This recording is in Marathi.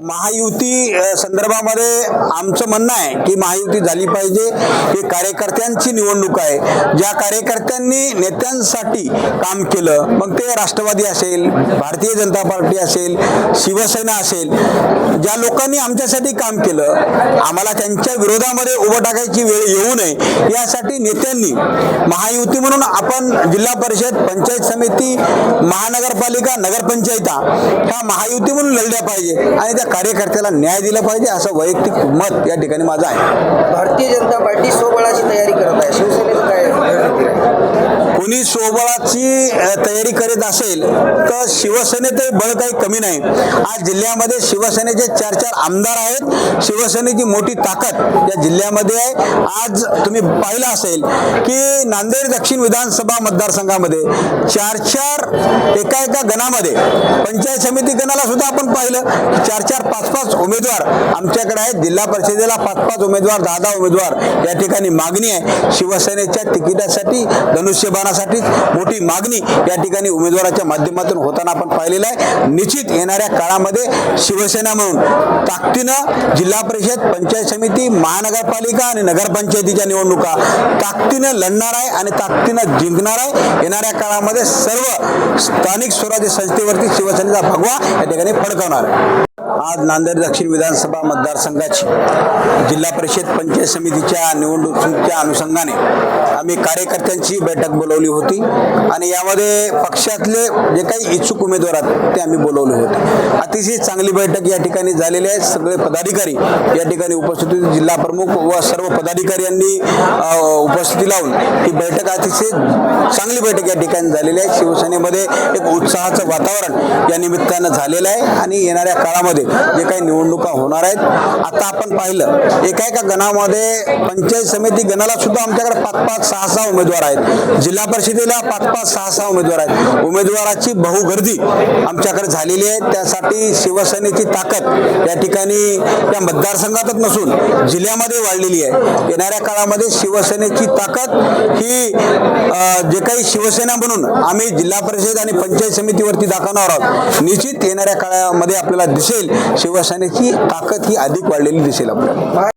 महायुती संदर्भामध्ये आमचं म्हणणं आहे की महायुती झाली पाहिजे. ही कार्यकर्त्यांची निवडणूक आहे. ज्या कार्यकर्त्यांनी नेत्यांसाठी काम केलं मग ते राष्ट्रवादी असेल भारतीय जनता पार्टी असेल शिवसेना असेल ज्या लोकांनी आमच्यासाठी काम केलं आम्हाला त्यांच्या विरोधामध्ये उभं टाकायची वेळ येऊ नये. यासाठी नेत्यांनी महायुती म्हणून आपण जिल्हा परिषद पंचायत समिती महानगरपालिका नगरपंचायता ह्या महायुती म्हणून लढल्या पाहिजे. आणि त्या कार्यकर्त्याला न्याय दिला पाहिजे असं वैयक्तिक मत या ठिकाणी माझं आहे. भारतीय जनता पार्टी स्वबळाची तयारी करत आहे. शिवसेनेचं कोणी सोबळाची तयारी करीत असेल तर शिवसेनेतही बळ काही कमी नाही. आज जिल्ह्यामध्ये शिवसेनेचे चार चार आमदार आहेत. शिवसेनेची मोठी ताकद या जिल्ह्यामध्ये आहे. आज तुम्ही पाहिलं असेल की नांदेड दक्षिण विधानसभा मतदारसंघामध्ये चार चार एका एका गणामध्ये पंचायत समिती गणाला सुद्धा आपण पाहिलं. की चार चार पाच पाच उमेदवार आमच्याकडे आहेत. जिल्हा परिषदेला पाच पाच उमेदवार दहा दहा उमेदवार या ठिकाणी मागणी आहे. शिवसेनेच्या तिकिटासाठी धनुष्यबाणासाठी मोठी मागणी या ठिकाणी उमेदवाराच्या माध्यमातून होताना आपण पाहिलेलं आहे. निश्चित येणाऱ्या काळामध्ये शिवसेना म्हणून ताकदीनं जिल्हा परिषद पंचायत समिती महानगरपालिका आणि नगरपंचायतीच्या निवडणुका ताकदीनं लढणार आहे आणि ताकदीनं जिंकणार आहे. येणाऱ्या काळामध्ये सर्व स्थानिक स्वराज्य संस्थेवरती शिवसेनेचा भगवा या ठिकाणी फडकवणार आज नांदेड दक्षिण विधानसभा मतदारसंघाची जिल्हा परिषद पंचायत समितीच्या निवडणुकीच्या अनुषंगाने आम्ही कार्यकर्त्यांची बैठक बोलवली. होती. आणि यामध्ये पक्षातले जे काही इच्छुक उमेदवार आहेत ते आम्ही बोलवले होते. अतिशय चांगली बैठक या ठिकाणी झालेली आहे. सगळे पदाधिकारी या ठिकाणी उपस्थित होते. जिल्हा प्रमुख व सर्व पदाधिकारी यांनी उपस्थिती लावून ही बैठक अतिशय चांगली बैठक या ठिकाणी झालेली आहे. शिवसेनेमध्ये एक उत्साहाचं वातावरण या निमित्तानं झालेलं आहे. आणि येणाऱ्या काळामध्ये जे काही निवडणुका होणार आहेत आता आपण पाहिलं एका एका गणामध्ये पंचायत समिती गणाला सुद्धा आमच्याकडे पाच पाच सहा सहा उमेदवार आहेत. जिल्हा परिषदेला पाच पाच सहा सहा उमेदवार आहेत. उमेदवाराची बहुगर्दी आमच्याकडे झालेली आहे. त्यासाठी शिवसेनेची ताकद या ठिकाणी त्या मतदारसंघातच नसून जिल्ह्यामध्ये वाढलेली आहे. येणाऱ्या काळामध्ये शिवसेनेची ताकद ही जे काही शिवसेना म्हणून आम्ही जिल्हा परिषद आणि पंचायत समितीवरती दाखवणार आहोत निश्चित येणाऱ्या काळामध्ये आपल्याला दिसेल. शिवसेनेची ताकद ही अधिक वाढलेली दिसेल आपल्याला.